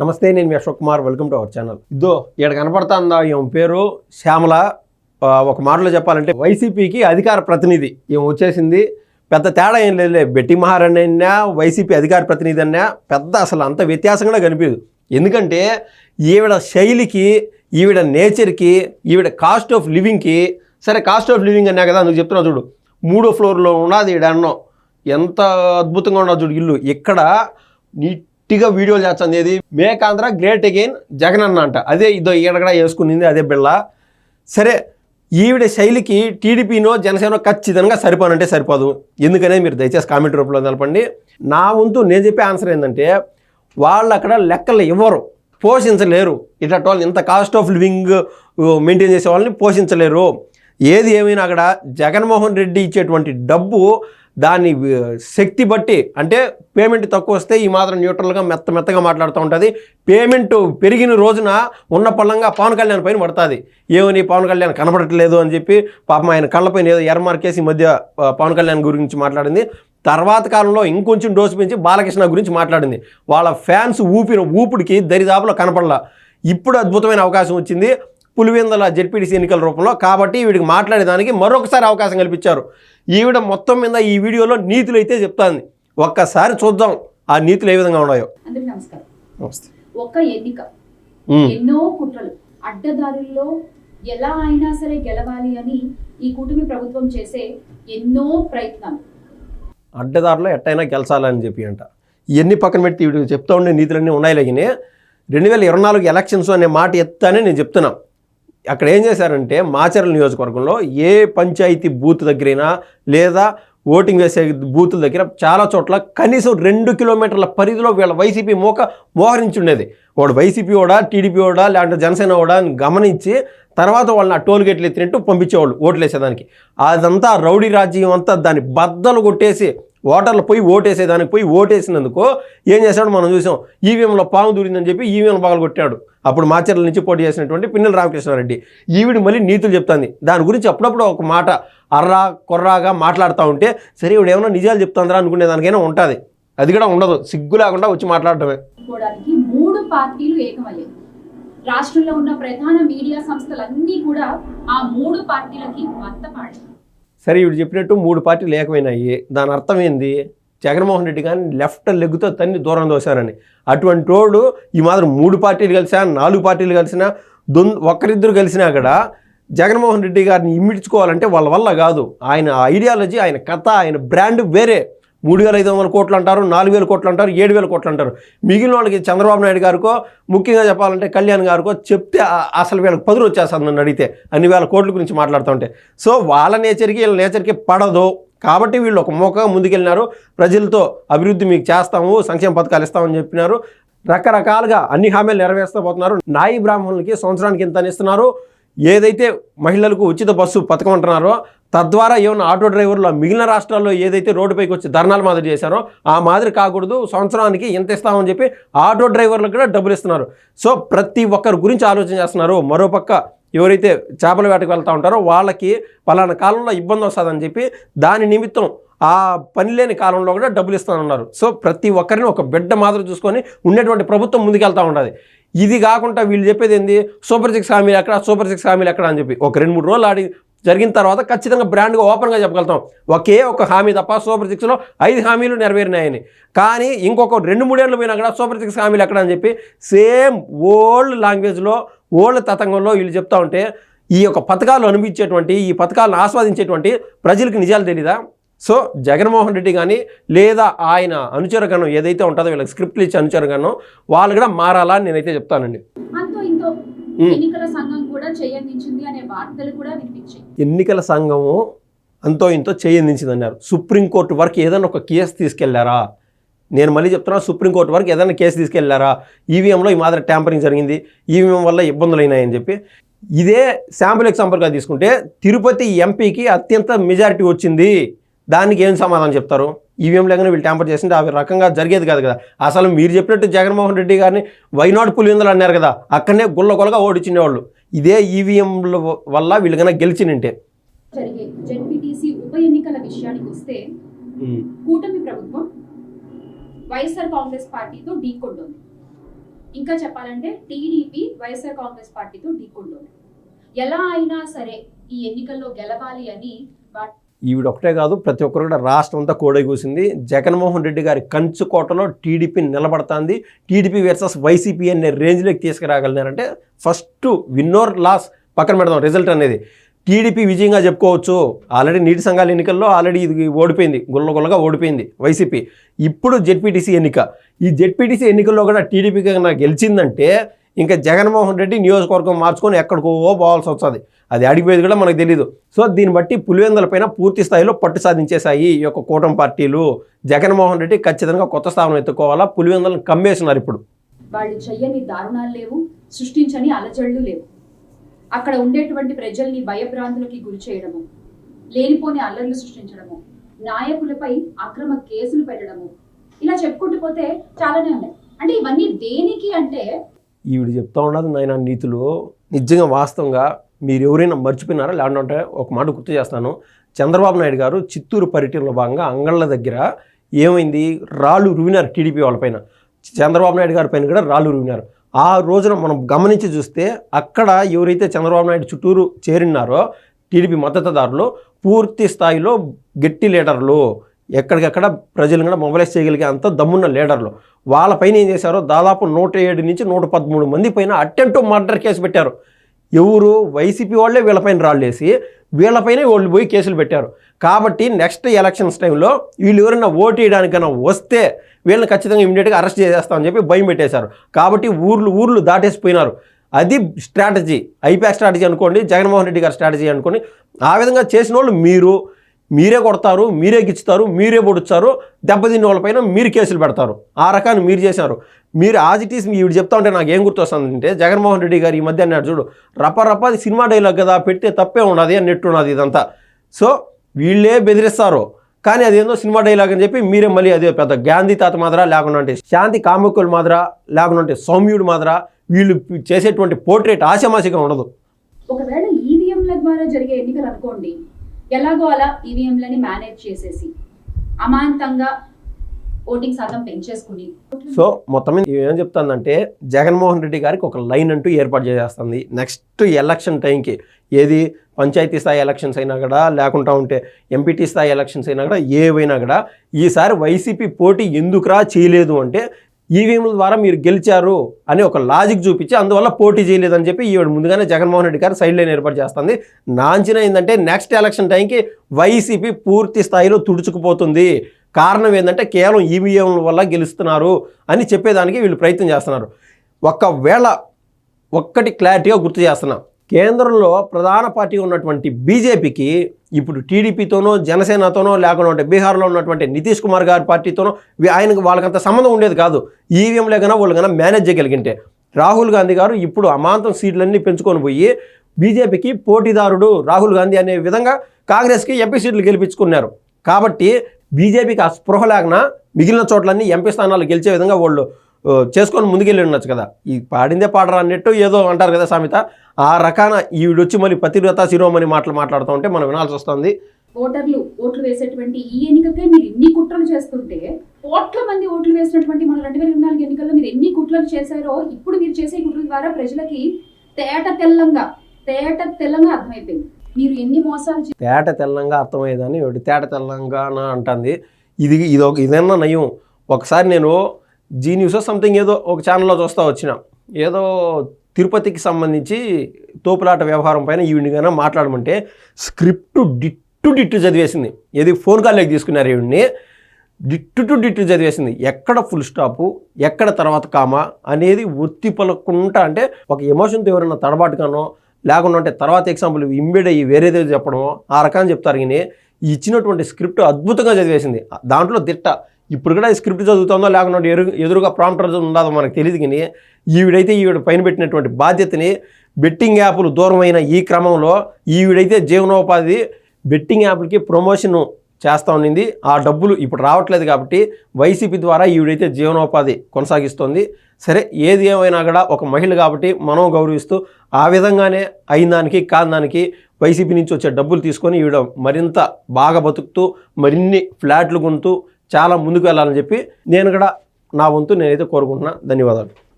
నమస్తే నేను మీ Ashok Kumar. Welcome to our channel ఇదో ఇక్కడ కనపడుతుందా? ఈమె పేరు శ్యామల. ఒక మాటలో చెప్పాలంటే వైసీపీకి అధికార ప్రతినిధి. ఈమె వచ్చేసింది. పెద్ద తేడా ఏం లేదులే. బెట్టి మహారాణి అయినా వైసీపీ అధికార ప్రతినిధి అన్నా పెద్ద అసలు అంత వ్యత్యాసం కూడా కనిపించదు. ఎందుకంటే ఈవిడ శైలికి ఈవిడ నేచర్కి ఈవిడ కాస్ట్ ఆఫ్ లివింగ్కి సరే కాస్ట్ ఆఫ్ లివింగ్ అన్నా కదా నువ్వు చెప్తున్నా చూడు. మూడో ఫ్లోర్లో ఉన్నది ఈడ అన్నం. ఎంత అద్భుతంగా ఉన్నది చూడు ఇల్లు. ఇక్కడ గట్టిగా వీడియోలు చేస్తుంది ఏది make Andhra great again Jagan అన్న అంట. అదే ఇదో ఈడ కూడా వేసుకునింది అదే బిళ్ళ. సరే ఈవిడ శైలికి టీడీపీనో జనసేనో ఖచ్చితంగా సరిపోనంటే సరిపోదు. ఎందుకనే మీరు దయచేసి కామెంట్ రూపంలో తెలపండి. నా వంతు నేను చెప్పే ఆన్సర్ ఏంటంటే వాళ్ళు అక్కడ లెక్కలు ఇవ్వరు పోషించలేరు. ఇట్లాంటి వాళ్ళు ఇంత కాస్ట్ ఆఫ్ లివింగ్ మెయింటైన్ చేసే వాళ్ళని పోషించలేరు. ఏది ఏమైనా అక్కడ జగన్మోహన్ రెడ్డి ఇచ్చేటువంటి డబ్బు దాని శక్తి బట్టి అంటే పేమెంట్ తక్కువ వస్తే ఈ మాత్రం న్యూట్రల్గా మెత్త మెత్తగా మాట్లాడుతూ ఉంటుంది. పేమెంట్ పెరిగిన రోజున ఉన్న పళ్ళంగా పవన్ కళ్యాణ్ పైన పడుతుంది. ఏమని పవన్ కళ్యాణ్ కనపడట్లేదు అని చెప్పి పాపం ఆయన కళ్ళపైన ఏదో ఎర్రమార్కేసి ఈ మధ్య పవన్ కళ్యాణ్ గురించి మాట్లాడింది. తర్వాత కాలంలో ఇంకొంచెం డోసు పెంచి బాలకృష్ణ గురించి మాట్లాడింది. వాళ్ళ ఫ్యాన్స్ ఊపిన ఊపిడికి దరిదాపులో కనపడలా. ఇప్పుడు అద్భుతమైన అవకాశం వచ్చింది. పులివెందల జెడ్పీటీసీ ఎన్నికల రూపంలో కాబట్టి వీడికి మాట్లాడేదానికి మరొకసారి అవకాశం కల్పించారు. ఈవిడ మొత్తం మీద ఈ వీడియోలో నీతులు అయితే చెప్తాంది. ఒక్కసారి చూద్దాం ఆ నీతులు ఏ విధంగా ఉన్నాయో. నమస్తే. ఒక ఎన్నిక ఎన్నో కుట్రలు అడ్డదారుల్లో ఎలా అయినా సరే గెలవాలి అని ఈ కూటమి ప్రభుత్వం చేసే ఎన్నో ప్రయత్నాలు. అడ్డదారిలో ఎట్టయినా గెలిచాలని చెప్పి అంట. ఇవన్నీ పక్కన పెట్టి చెప్తా ఉండే నీతులన్నీ ఉన్నాయి లేకనే రెండు వేల ఇరవై నాలుగు ఎలక్షన్స్ అనే మాట ఎత్తానే నేను చెప్తున్నా. అక్కడ ఏం చేశారంటే మాచర్ల నియోజకవర్గంలో ఏ పంచాయతీ బూత్ దగ్గరైనా లేదా ఓటింగ్ వేసే బూతుల దగ్గర చాలా చోట్ల కనీసం రెండు కిలోమీటర్ల పరిధిలో వీళ్ళ వైసీపీ మోక మోహరించుండేది వాడు వైసీపీ కూడా టీడీపీ కూడా లేదంటే జనసేన ఓడా అని గమనించి తర్వాత వాళ్ళని ఆ టోల్ గేట్లు ఎత్తినట్టు పంపించేవాళ్ళు ఓట్లు వేసేదానికి అదంతా రౌడీ రాజ్యం అంతా దాన్ని బద్దలు కొట్టేసి ఓటర్లు పోయి ఓటేసేదానికి పోయి ఓటేసినందుకు ఏం చేశాడు మనం చూసాం. ఈవీఎంలో పాము దూరిందని చెప్పి ఈవీఎం పగలు కొట్టాడు అప్పుడు మాచర్ల నుంచి పోటీ చేసినటువంటి పిన్నెల రామకృష్ణారెడ్డి. ఈవిడ మళ్ళీ నీతులు చెప్తాంది. దాని గురించి అప్పుడప్పుడు ఒక మాట అర్రా కొర్రాగా మాట్లాడుతూ ఉంటే సరే ఇవిడ ఏమైనా నిజాలు చెప్తుందిరా అనుకునే దానికైనా ఉంటుంది. అది కూడా ఉండదు. సిగ్గు లేకుండా వచ్చి మాట్లాడటమే. మూడు పార్టీలు ఏకమయ్యాయి. రాష్ట్రంలో ఉన్న ప్రధాన మీడియా సంస్థలన్నీ కూడా ఆ మూడు పార్టీలకి మద్దపాడాయి సరే ఇప్పుడు చెప్పినట్టు మూడు పార్టీలు ఏకమైనాయి. దాని అర్థం ఏంది? జగన్మోహన్ రెడ్డి కానీ లెఫ్ట్ లెగ్గుతో తన్ని దూరం దోశారని. అటువంటి వాడు ఈ మాత్రం మూడు పార్టీలు కలిసినా నాలుగు పార్టీలు కలిసినా దొన్ ఒక్కరిద్దరు కలిసినా కూడా జగన్మోహన్ రెడ్డి గారిని ఇమ్మిడ్చుకోవాలంటే వాళ్ళ వల్ల కాదు. ఆయన ఐడియాలజీ ఆయన కథ ఆయన బ్రాండ్ వేరే. మూడు వేల ఐదు వందల కోట్లు అంటారు నాలుగు వేల కోట్లు అంటారు ఏడు వేల కోట్లు అంటారు మిగిలిన వాళ్ళకి చంద్రబాబు నాయుడు గారికో ముఖ్యంగా చెప్పాలంటే కళ్యాణ్ గారికో చెప్తే అసలు వీళ్ళకి పదులు వచ్చేస్తుంది నన్ను అడిగితే. అన్ని వేల కోట్ల గురించి మాట్లాడుతూ ఉంటే. సో వాళ్ళ నేచర్కి వీళ్ళ నేచర్కి పడదు. కాబట్టి వీళ్ళు ఒక మోకగా ముందుకెళ్ళినారు. ప్రజలతో అభివృద్ధి మీకు చేస్తాము సంక్షేమ పథకాలు ఇస్తామని చెప్పినారు. రకరకాలుగా అన్ని హామీలు నెరవేరుస్తూ పోతున్నారు. నాయి బ్రాహ్మణులకి సంవత్సరానికి ఇంత ఇస్తున్నారు. ఏదైతే మహిళలకు ఉచిత బస్సు పథకం అంటున్నారో తద్వారా ఏమైనా ఆటో డ్రైవర్లు మిగిలిన రాష్ట్రాల్లో ఏదైతే రోడ్డుపైకి వచ్చి ధర్నాలు మాదిరి చేశారో ఆ మాదిరి కాకూడదు. సంవత్సరానికి ఎంత ఇస్తామని చెప్పి ఆటో డ్రైవర్లకు కూడా డబ్బులు ఇస్తున్నారు. సో ప్రతి ఒక్కరి గురించి ఆలోచన చేస్తున్నారు. మరోపక్క ఎవరైతే చేపల వేటకు వెళ్తూ ఉంటారో వాళ్ళకి పలానా కాలంలో ఇబ్బంది వస్తుందని చెప్పి దాని నిమిత్తం ఆ పని లేని కాలంలో కూడా డబ్బులు ఇస్తానన్నారు. సో ప్రతి ఒక్కరిని ఒక బిడ్డ మాదిరి చూసుకొని ఉండేటువంటి ప్రభుత్వం ముందుకెళ్తూ ఉండాలి. ఇది కాకుండా వీళ్ళు చెప్పేది ఏంది? సూపర్ సిక్స్ హామీలు ఎక్కడ? సూపర్ సిక్స్ హామీలు ఎక్కడ అని చెప్పి. ఒక రెండు మూడు రోజులు ఆడి జరిగిన తర్వాత ఖచ్చితంగా బ్రాండ్గా ఓపెన్గా చెప్పగలుగుతాం. ఒకే ఒక హామీ తప్ప సూపర్ సిక్స్లో ఐదు హామీలు నెరవేరినాయని. కానీ ఇంకొక రెండు మూడేళ్ళు పోయినా కూడా సూపర్ సిక్స్ హామీలు ఎక్కడ అని చెప్పి సేమ్ ఓల్డ్ లాంగ్వేజ్లో ఓల్డ్ తతంగంలో వీళ్ళు చెప్తా ఉంటే ఈ యొక్క పథకాలు అనిపించేటువంటి ఈ పథకాలను ఆస్వాదించేటువంటి ప్రజలకు నిజాలు తెలీదా? సో జగన్మోహన్ రెడ్డి కానీ లేదా ఆయన అనుచరగణం ఏదైతే ఉంటుందో వీళ్ళకి స్క్రిప్ట్లు ఇచ్చే అనుచరగణం వాళ్ళు కూడా మారాలా అని నేనైతే చెప్తానండి. ఎన్నికల సంఘం కూడా చేయందించింది అనే వార్తలు కూడా వినిపించాయి. ఎన్నికల సంఘము అంతో ఇంతో చేయందించింది అన్నారు సుప్రీంకోర్టు వరకు ఏదైనా ఒక కేసు తీసుకెళ్ళారా? నేను మళ్ళీ చెప్తున్నా సుప్రీంకోర్టు వరకు ఏదైనా కేసు తీసుకెళ్ళారా? ఈవీఎంలో ఈ మాదిరి ట్యాంపరింగ్ జరిగింది. ఈవీఎం వల్ల ఇబ్బందులు అయినాయని చెప్పి. ఇదే శాంపుల్ ఎగ్జాంపుల్గా తీసుకుంటే తిరుపతి ఎంపీకి అత్యంత మెజారిటీ వచ్చింది. దానికి ఏం సమాధానం చెప్తారు? ఈవీఎం లేకుండా వీళ్ళు ట్యాంపర్ చేసింటే అవి రకంగా జరిగేది కాదు కదా. అసలు మీరు చెప్పినట్టు జగన్మోహన్ రెడ్డి గారిని వైనాడు పులివెందులు అన్నారు కదా. అక్కడనే గుల్ల గుల్లగా ఓడిచినేవాళ్ళు ఇదే ఈవీఎంల వల్ల వీళ్ళు కన్నా గెలిచినంటే. జరిగే జెడ్పీటీసీ ఉప ఎన్నికల విషయానికి వస్తే కూటమి ప్రభుత్వం వైఎస్ఆర్ కాంగ్రెస్ పార్టీతో ఢీకొంటుంది ఇంకా చెప్పాలంటే టీడీపీ వైఎస్ఆర్ కాంగ్రెస్ పార్టీతో ఢీకొండోలు ఎలా అయినా సరే ఈ ఎన్నికల్లో గెలవాలి అని వా- ఈవిడ ఒకటే కాదు ప్రతి ఒక్కరు కూడా రాష్ట్రం అంతా కోడై కూసింది. జగన్మోహన్ రెడ్డి గారి కంచుకోటలో టీడీపీ నిలబడుతుంది. టీడీపీ వర్సెస్ వైసీపీ అనే రేంజ్లోకి తీసుకురాగలిగినారంటే ఫస్ట్ విన్నోర్ లాస్ పక్కన పెడదాం రిజల్ట్ అనేది. టీడీపీ విజయంగా చెప్పుకోవచ్చు. ఆల్రెడీ నీటి సంఘాల ఎన్నికల్లో ఆల్రెడీ ఇది ఓడిపోయింది. గుల్ల గుల్లగా ఓడిపోయింది వైసీపీ. ఇప్పుడు జెడ్పీటీసీ ఎన్నిక. ఈ జెడ్పీటీసీ ఎన్నికల్లో కూడా టీడీపీ కన్నా గెలిచిందంటే ఇంకా జగన్మోహన్ రెడ్డి నియోజకవర్గం మార్చుకొని ఎక్కడికో పోవాల్సి వస్తుంది. అది అడిగిపోయేది కూడా మనకు తెలియదు సో దీన్ని బట్టి పులివెందులపైన పూర్తి స్థాయిలో పట్టు సాధించేశాయి ఈ యొక్క కూటమి పార్టీలు. జగన్మోహన్ రెడ్డి ఖచ్చితంగా కొత్త స్థానం ఎత్తుకోవాలా? పులివెందులను కమ్మేస్తున్నారు ఇప్పుడు. వాళ్ళు చెయ్యని దారుణాలు లేవు సృష్టించని అలజడులు లేవు. అక్కడ ఉండేటువంటి ప్రజల్ని భయభ్రాంతులకి గురి చేయడము లేనిపోని అల్లర్లు సృష్టించడము నాయకులపై అక్రమ కేసులు పెట్టడము ఇలా చెప్పుకుంటూ పోతే చాలానే ఉన్నాయి. అంటే ఇవన్నీ దేనికి అంటే ఈవిడ చెప్తా ఉన్నది నాయన నీతులు నిజంగా వాస్తవంగా మీరు ఎవరైనా మర్చిపోయినారా? లేదంటే ఒక మాట గుర్తు చేస్తాను. చంద్రబాబు నాయుడు గారు చిత్తూరు పర్యటనలో భాగంగా అంగళ్ళ దగ్గర ఏమైంది? రాళ్ళు రువినారు టీడీపీ వాళ్ళపైన చంద్రబాబు నాయుడు గారి పైన కూడా రాళ్ళు రువినారు. ఆ రోజున మనం గమనించి చూస్తే అక్కడ ఎవరైతే చంద్రబాబు నాయుడు చుట్టూరు చేరినారో టీడీపీ మద్దతుదారులు పూర్తి స్థాయిలో గట్టి లీడర్లు. ఎక్కడికక్కడ ప్రజలు కూడా మొబైలైజ్ చేయగలిగే అంత దమ్మున్న లీడర్లు. వాళ్ళపైన ఏం చేశారో దాదాపు నూట ఏడు నుంచి నూట పదమూడు మంది పైన అటెంప్ట్ మర్డర్ కేసు పెట్టారు. ఎవరు? వైసీపీ వాళ్ళే వీళ్ళపైన రాళ్ళేసి వీళ్ళపైనే వాళ్ళు పోయి కేసులు పెట్టారు. కాబట్టి నెక్స్ట్ ఎలక్షన్స్ టైంలో వీళ్ళు ఎవరైనా ఓటు వేయడానికైనా వస్తే వీళ్ళని ఖచ్చితంగా ఇమీడియట్గా అరెస్ట్ చేసేస్తామని చెప్పి భయం పెట్టేశారు. కాబట్టి ఊర్లు ఊర్లు దాటేసిపోయినారు. అది స్ట్రాటజీ ఐపాక్ స్ట్రాటజీ అనుకోండి జగన్మోహన్ రెడ్డి గారి స్ట్రాటజీ అనుకోండి. ఆ విధంగా చేసిన వాళ్ళు మీరు మీరే కొడతారు మీరే గిచ్చుతారు మీరే పొడుస్తారు దెబ్బతిన్న వాళ్ళపైన మీరు కేసులు పెడతారు. ఆ రకాన్ని మీరు చేశారు. మీరు ఆజ్ ఇట్ ఈస్ ఈవిడ చెప్తా ఉంటే నాకు ఏం గుర్తొస్తుందంటే జగన్మోహన్ రెడ్డి గారు ఈ మధ్య అన్నాడు చూడు రప్ప రప్ప అది సినిమా డైలాగ్ కదా పెడితే తప్పే ఉన్నది అన్నట్టు ఉన్నది ఇదంతా. సో వీళ్ళే బెదిరిస్తారు. కానీ అదేందో సినిమా డైలాగ్ అని చెప్పి మీరే మళ్ళీ అదే పెద్ద గాంధీ తాత మాదిరా లేకుండా అంటే శాంతి కాముకుల మాదిరా లేకుండా అంటే సౌమ్యుడు మాదిరా వీళ్ళు చేసేటువంటి పోర్ట్రేట్ ఆశామాసిగా ఉండదు. ఒకవేళ ఈవీఎంల ద్వారా జరిగే ఎన్నికలు అనుకోండి ఎలాగో అలా ఈవీఎంలని మేనేజ్ చేసేసి అమాంతంగా ఓటింగ్ శాతం పెంచేసుకుని. సో మొత్తం మీద ఏం చెప్తానంటే జగన్మోహన్ రెడ్డి గారికి ఒక లైన్ అంటూ ఏర్పాటు చేసేస్తుంది. నెక్స్ట్ ఎలక్షన్ టైంకి ఏది పంచాయతీ స్థాయి ఎలక్షన్స్ అయినా కూడా లేకుండా ఉంటే ఎంపీటీ స్థాయి ఎలక్షన్స్ అయినా కూడా ఏవైనా కూడా ఈసారి వైసీపీ పోటీ ఎందుకురా చేయలేదు అంటే ఈవీఎంల ద్వారా మీరు గెలిచారు అని ఒక లాజిక్ చూపించి అందువల్ల పోటీ చేయలేదని చెప్పి ఈవిడ ముందుగానే జగన్మోహన్ రెడ్డి గారు సైడ్ లైన్ ఏర్పాటు చేస్తుంది. నా అంచనా ఏంటంటే నెక్స్ట్ ఎలక్షన్ టైంకి వైసీపీ పూర్తి స్థాయిలో తుడుచుకుపోతుంది. కారణం ఏంటంటే కేవలం ఈవీఎంల వల్ల గెలుస్తున్నారు అని చెప్పేదానికి వీళ్ళు ప్రయత్నం చేస్తున్నారు. ఒకవేళ ఒక్కటి క్లారిటీగా గుర్తు చేస్తున్నా. కేంద్రంలో ప్రధాన పార్టీ ఉన్నటువంటి బీజేపీకి ఇప్పుడు టీడీపీతోనో జనసేనతోనో లేకుండా ఉంటే బీహార్లో ఉన్నటువంటి నితీష్ కుమార్ గారి పార్టీతోనో ఆయనకు వాళ్ళకంత సంబంధం ఉండేది కాదు. ఈవీఎంలే కన్నా వాళ్ళు కన్నా మేనేజ్ చేయగలిగింటే. రాహుల్ గాంధీ గారు ఇప్పుడు అమాంతం సీట్లన్నీ పెంచుకొని పోయి బీజేపీకి పోటీదారుడు రాహుల్ గాంధీ అనే విధంగా కాంగ్రెస్కి ఎంపీ సీట్లు గెలిపించుకున్నారు. కాబట్టి బీజేపీకి ఆ స్పృహ లేకనా మిగిలిన చోట్లన్నీ ఎంపీ స్థానాలు గెలిచే విధంగా వాళ్ళు చేసుకొని ముందుకెళ్ళి ఉండొచ్చు కదా. ఈ పాడిందే పాడరా అన్నట్టు ఏదో అంటారు కదా సామెత. ఆ రకాన ఈవిడొచ్చి మళ్ళీ పతివ్రత శిరోమణి మాటలు మాట్లాడుతూ ఉంటే మనం వినాల్సి వస్తుంది. ఓటర్లు ఓట్లు వేసేటువంటి ఈ ఎన్నికకే మీరు ఇన్ని కుట్రలు చేస్తుంటే కోట్ల మంది ఓట్లు వేసినటువంటి మన రెండు వేల ఇరవై నాలుగు ఎన్నికల్లో మీరు ఎన్ని కుట్రలు చేశారో ఇప్పుడు మీరు చేసే కుట్రల ద్వారా ప్రజలకి తేట తెల్లంగా తేట తెల్లంగా అర్థమైపోయింది. మీరు ఎన్ని మోసాలు తేట తెల్లంగా అర్థమయ్యేదని తేట తెల్లంగా అంటుంది. ఇది ఇది ఒక ఇదన్నా నయం. ఒకసారి నేను జీ న్యూస్ సంథింగ్ ఏదో ఒక ఛానల్లో చూస్తూ వచ్చిన. ఏదో తిరుపతికి సంబంధించి తోపులాట వ్యవహారం పైన ఈవిడిగానే మాట్లాడమంటే స్క్రిప్ట్ డిట్టు డిట్టు చదివేసింది. ఏది ఫోన్ కాల్లోకి తీసుకున్నారు ఈవిడ్ని. డిట్టు టు డిట్టు చదివేసింది. ఎక్కడ ఫుల్ స్టాపు ఎక్కడ తర్వాత కామా అనేది ఒత్తి పలకుండా అంటే ఒక ఎమోషన్తో ఎవరైనా తడబాటుగానో లేకుండా అంటే తర్వాత ఎగ్జాంపుల్ ఇంబేడ్ అయ్యి వేరేదో చెప్పడమో ఆ రకాన్ని చెప్తారు కానీ ఇచ్చినటువంటి స్క్రిప్ట్ అద్భుతంగా చదివేసింది. దాంట్లో దిట్ట. ఇప్పుడు కూడా స్క్రిప్ట్ చదువుతుందో లేకుండా ఎరు ఎదురుగా ప్రాంప్టర్ ఉందో మనకు తెలియదు కానీ ఈవిడైతే ఈవిడ పైన పెట్టినటువంటి బాధ్యతని బెట్టింగ్ యాప్లు దూరమైన ఈ క్రమంలో ఈవిడైతే జీవనోపాధి బెట్టింగ్ యాప్లకి ప్రమోషన్ చేస్తూ ఉండింది. ఆ డబ్బులు ఇప్పుడు రావట్లేదు కాబట్టి వైసీపీ ద్వారా ఈవిడైతే జీవనోపాధి కొనసాగిస్తోంది. సరే ఏది ఏమైనా కూడా ఒక మహిళ కాబట్టి మనం గౌరవిస్తూ ఆ విధంగానే అయిన దానికి కాని దానికి వైసీపీ నుంచి వచ్చే డబ్బులు తీసుకొని ఈవిడ మరింత బాగా బతుకుతూ మరిన్ని ఫ్లాట్లు కొంటూ చాలా ముందుకు వెళ్ళాలని చెప్పి నేను కూడా నా వంతు నేనైతే కోరుకుంటున్నా. ధన్యవాదాలు.